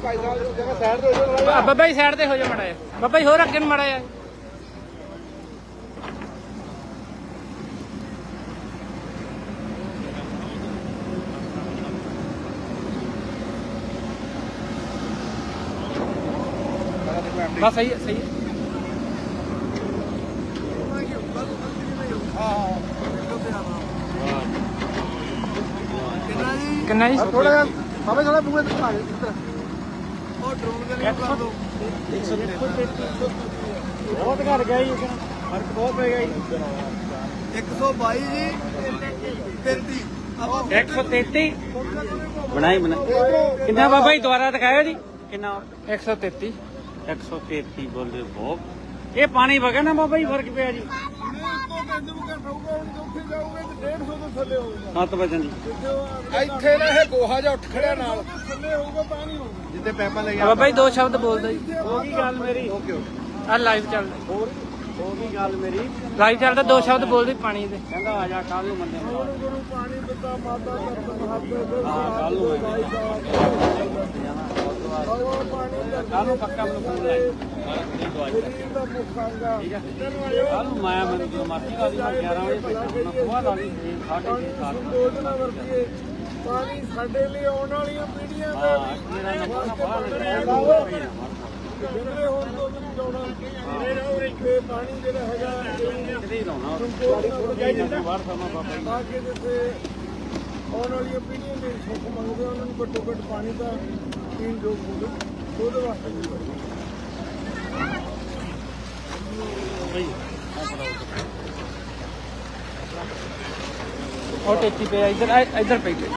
ਆ ਬੱਬਾ ਜੀ ਸਾਈਡ ਤੇ ਹੋ ਜਾ ਮੜਾ ਜਾ ਬੱਬਾ ਜੀ ਹੋਰ ਅੱਗੇ ਨੂੰ ਮੜਾ ਜਾ ਬਸ ਸਹੀ ਹੈ ਸਹੀ ਹੈ। ਕਿੰਨਾ ਜੀ? ਕਿੰਨਾ ਜੀ ਥੋੜਾ ਜਿਹਾ ਬਾਬਾ ਥੋੜਾ ਬੂਹੇ ਤੇ ਆ ਇੱਧਰ ਉਹ ਡਰੋਨ ਦੇ ਨਾਲ ਕਰ ਦੋ। ਬਹੁਤ ਘਟ ਗਿਆ ਜੀ ਫ਼ਰਕ ਬਹੁਤ ਪੈ ਗਿਆ ਜੀ। 122 ਜੀ। 33 ਆਪਾਂ 133 ਬਣਾਈ ਬਣਾ ਇਧਰੋਂ ਕਿੰਨਾ ਬਾਬਾ ਜੀ ਦੁਬਾਰਾ ਦਿਖਾਇਓ ਜੀ। ਕਿੰਨਾ? 133 133 ਬੋਲੇ ਬਹੁਤ। ਇਹ ਪਾਣੀ ਵਗਿਆ ਨਾ ਬਾਬਾ ਜੀ ਫ਼ਰਕ ਪਿਆ ਜੀ। ਸੱਤ ਵਜਣ ਦੀ। ਇੱਥੇ ਨਾ ਇਹ ਗੋਹਾ ਜਿਹਾ ਉੱਠ ਖੜਿਆ ਨਾਲ। ਥੱਲੇ ਹੋਊਗਾ ਪਾਣੀ ਹੋਊਗਾ ਜਿੱਤੇ ਪੈਪਾਂ ਲੈ ਬੱਬਾ ਜੀ ਦੋ ਸ਼ਬਦ ਬੋਲਦਾ ਜੀ। ਹੋ ਗਈ ਗੱਲ ਮੇਰੀ। Okay okay. ਆ ਲਾਈਵ ਚੱਲਦਾ ਹੋਰ? ਹੋ ਗਈ ਗੱਲ ਮੇਰੀ। ਲਾਈਵ ਚੱਲਦਾ ਦੋ ਸ਼ਬਦ ਬੋਲਦੇ ਪਾਣੀ ਦੇ। ਕਹਿੰਦਾ ਆ ਜਾ ਕੱਲ ਨੂੰ ਮੰਦੇ ਨੂੰ ਗੁਰੂ ਪਾਣੀ ਦਿੱਤਾ ਮਾਤਾ ਕਰਤ ਮਹੱਬਤ ਹਾਂ ਕੱਲ ਨੂੰ ਕੱਲ ਨੂੰ ਪੱਕਾ ਮੈਨੂੰ ਫੋਨ ਲਾਈ। ਸਰੀਰ ਦਾ ਮੁਖਾਂਗਾ ਠੀਕ ਹੈ? ਕੱਲ ਨੂੰ ਮਾਇਆ ਮੈਨੂੰ ਜਦੋਂ ਮਰਜ਼ੀ ਲਾ ਦੀ ਮੈਂ 11 ਵਜੇ ਬੈਠਾ ਮੈਂ ਖੁਆ ਲਾ ਲਈ 6:30 7 ਸੋਚਣਾ ਵਰਤੀਏ। ਪਾਣੀ ਸਾਡੇ ਲਈ ਆਉਣ ਵਾਲੀਆਂ ਪੀੜ੍ਹੀਆਂ ਦਾ ਜਿਹੜੇ ਹੁਣ ਤੋਂ ਵੀ ਜਾਣਾ। ਤੇ ਪਾਣੀ ਜਿਹੜਾ ਹੈਗਾ ਇਹ ਕਿਤੇ ਹੀ ਲਾਉਣਾ। ਸੰਕੋਚ ਨਾਲ ਬਾਹਰ ਸਮਾਂ ਬਾਬਾ ਜੀ। ਤਾਂ ਕਿ ਜਿੱਥੇ ਆਉਣ ਵਾਲੀਆਂ ਪੀੜ੍ਹੀਆਂ ਦੇ ਸੁੱਖ ਮੰਗਦੇ ਉਹਨਾਂ ਨੂੰ ਘੱਟੋ ਘੱਟ ਪਾਣੀ ਦਾ तीन बोलो और तो टेक्सी पे इधर इधर पे।